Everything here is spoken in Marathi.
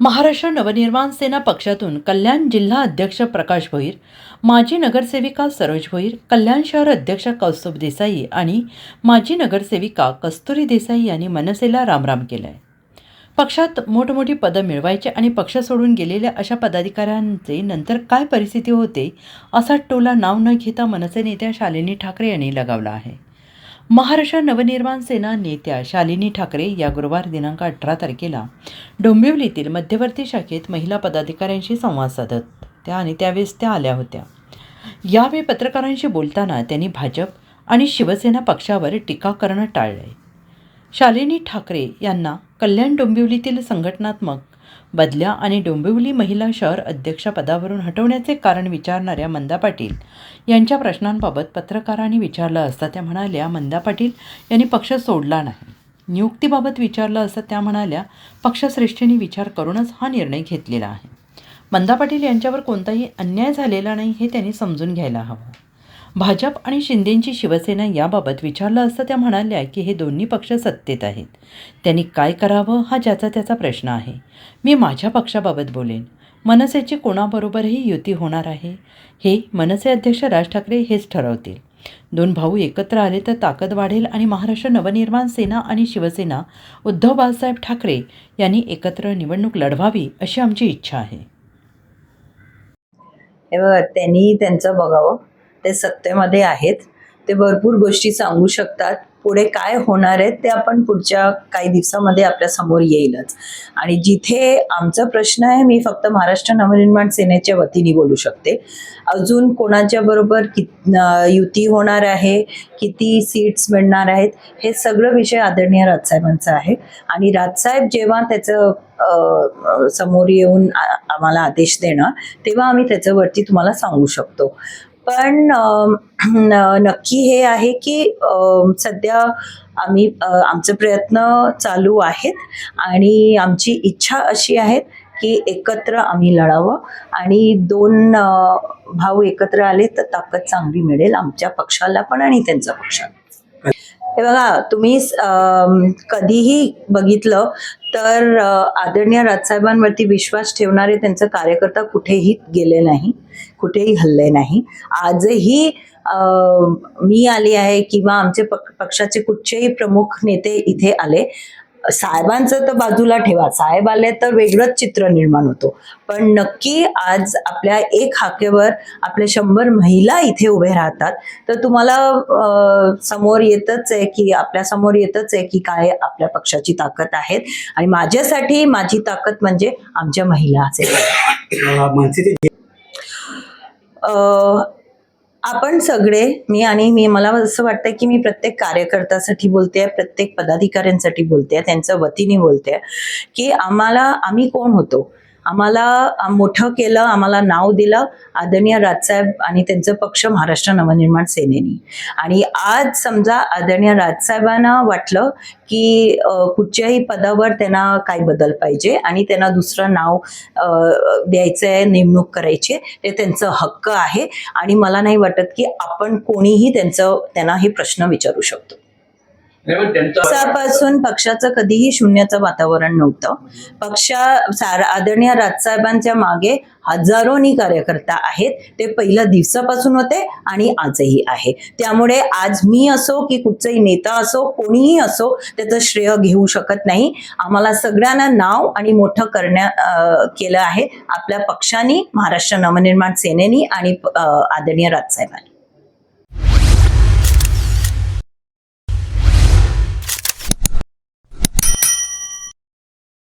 महाराष्ट्र नवनिर्माण सेना पक्षातून कल्याण जिल्हा अध्यक्ष प्रकाश भोईर माजी नगरसेविका सरोज भोईर कल्याण शहर अध्यक्ष कौस्तुभ देसाई आणि माजी नगरसेविका कस्तुरी देसाई यांनी मनसेला रामराम केलं आहे पक्षात मोठमोठी पदं मिळवायचे आणि पक्ष सोडून गेलेल्या अशा पदाधिकाऱ्यांचे नंतर काय परिस्थिती होते असा टोला नाव न घेता मनसे नेत्या शालिनी ठाकरे यांनी लगावला आहे. महाराष्ट्र नवनिर्माण सेना नेत्या शालिनी ठाकरे या गुरुवार दिनांक अठरा तारखेला डोंबिवलीतील मध्यवर्ती शाखेत महिला पदाधिकाऱ्यांशी संवाद साधत त्या आणि त्यावेळेस त्या आल्या होत्या. यावेळी पत्रकारांशी बोलताना त्यांनी भाजप आणि शिवसेना पक्षावर टीका करणं टाळलंय. शालिनी ठाकरे यांना कल्याण डोंबिवलीतील संघटनात्मक बदल्या आणि डोंबिवली महिला शहर अध्यक्षपदावरून हटवण्याचे कारण विचारणाऱ्या मंदा पाटील यांच्या प्रश्नांबाबत पत्रकारांनी विचारलं असता त्या म्हणाल्या मंदा पाटील यांनी पक्ष सोडला नाही. नियुक्तीबाबत विचारलं असता त्या म्हणाल्या पक्षश्रेष्ठींनी विचार करूनच हा निर्णय घेतलेला आहे. मंदा पाटील यांच्यावर कोणताही अन्याय झालेला नाही हे त्यांनी समजून घ्यायला हवं. भाजप आणि शिंदेंची शिवसेना याबाबत विचारलं असता त्या म्हणाल्या की हे दोन्ही पक्ष सत्तेत आहेत. त्यांनी काय करावं हा ज्याचा त्याचा प्रश्न आहे. मी माझ्या पक्षाबाबत बोलेन. मनसेची कोणाबरोबरही युती होणार आहे. हे मनसे अध्यक्ष राज ठाकरे हेच ठरवतील. दोन भाऊ एकत्र आले तर ताकद वाढेल आणि महाराष्ट्र नवनिर्माण सेना आणि शिवसेना उद्धव बाळासाहेब ठाकरे यांनी एकत्र निवडणूक लढवावी अशी आमची इच्छा आहे. हे बघा त्यांनी त्यांचं बघावं. ते सत्तेमध्ये आहेत. ते भरपूर गोष्टी सांगू शकतात. पुढे काय होणार आहे ते आपण पुढच्या काही दिवसामध्ये आपल्यासमोर येईलच. आणि जिथे आमचा प्रश्न आहे मी फक्त महाराष्ट्र नवनिर्माण सेनेच्या वतीने बोलू शकते. अजून कोणाच्या बरोबर कि युती होणार आहे किती सीट्स मिळणार आहेत हे सगळं विषय आदरणीय राजसाहेबांचा आहे. आणि राजसाहेब जेव्हा त्याचं समोर येऊन आम्हाला आदेश देणार तेव्हा आम्ही त्याच्यावरती तुम्हाला सांगू शकतो. पण नक्की हे आहे की सध्या आम्ही आमचे प्रयत्न चालू आहेत आणि आमची इच्छा अशी आहे की एकत्र आम्ही लढावं आणि दोन भाऊ एकत्र आले तर ताकद चांगली मिळेल आमच्या पक्षाला पण आणि त्यांच्या पक्षाला. हे बघा तुम्ही कधीही बघितलं तर आदरणीय राजसाहेबांवरती विश्वास ठेवणारे त्यांचं कार्यकर्ता कुठेही गेले नाही कुठेही हल्ले नाही. आजही मी आली आहे किंवा आमचे पक पक्षाचे कुठचेही प्रमुख नेते इथे आले. साहेबांचं तर बाजूला ठेवा. साहेब आले तर वेगळंच चित्र निर्माण होतो. पण नक्की आज आपल्या एक हाकेवर आपल्या शंभर महिला इथे उभे राहतात. तर तुम्हाला समोर येतच आहे की आपल्यासमोर येतच आहे की काय आपल्या पक्षाची ताकद आहेत. आणि माझ्यासाठी माझी ताकद म्हणजे आमच्या महिला असेल. आपण सगळे मी आणि मी मला असं वाटतं की मी प्रत्येक कार्यकर्त्यासाठी बोलते प्रत्येक पदाधिकाऱ्यांसाठी बोलते त्यांच्या वतीने बोलते की आम्हाला आम्ही कोण होतो? आम्हाला मोठं केलं आम्हाला नाव दिलं आदरणीय राजसाहेब आणि त्यांचं पक्ष महाराष्ट्र नवनिर्माण सेनेनी. आणि आज समजा आदरणीय राजसाहेबांना वाटलं की कुठच्याही पदावर त्यांना काय बदल पाहिजे आणि त्यांना दुसरं नाव द्यायचं आहे नेमणूक करायची आहे, ते त्यांचं हक्क आहे. आणि मला नाही वाटत की आपण कोणीही त्यांचं त्यांना हे प्रश्न विचारू शकतो. पक्षापासून पक्षाचं कधीही शून्याचं वातावरण नव्हतं. पक्षा आदरणीय राजसाहेबांच्या मागे हजारोनी कार्यकर्ता आहेत. ते पहिल्या दिवसापासून होते आणि आजही आहे. त्यामुळे आज मी असो की कुठचाही नेता असो कोणीही असो त्याचं श्रेय घेऊ शकत नाही. आम्हाला सगळ्यांना नाव आणि मोठं करण्या केलं आहे. आपल्या पक्षाने महाराष्ट्र नवनिर्माण सेनेनी आणि आदरणीय राजसाहेबांनी.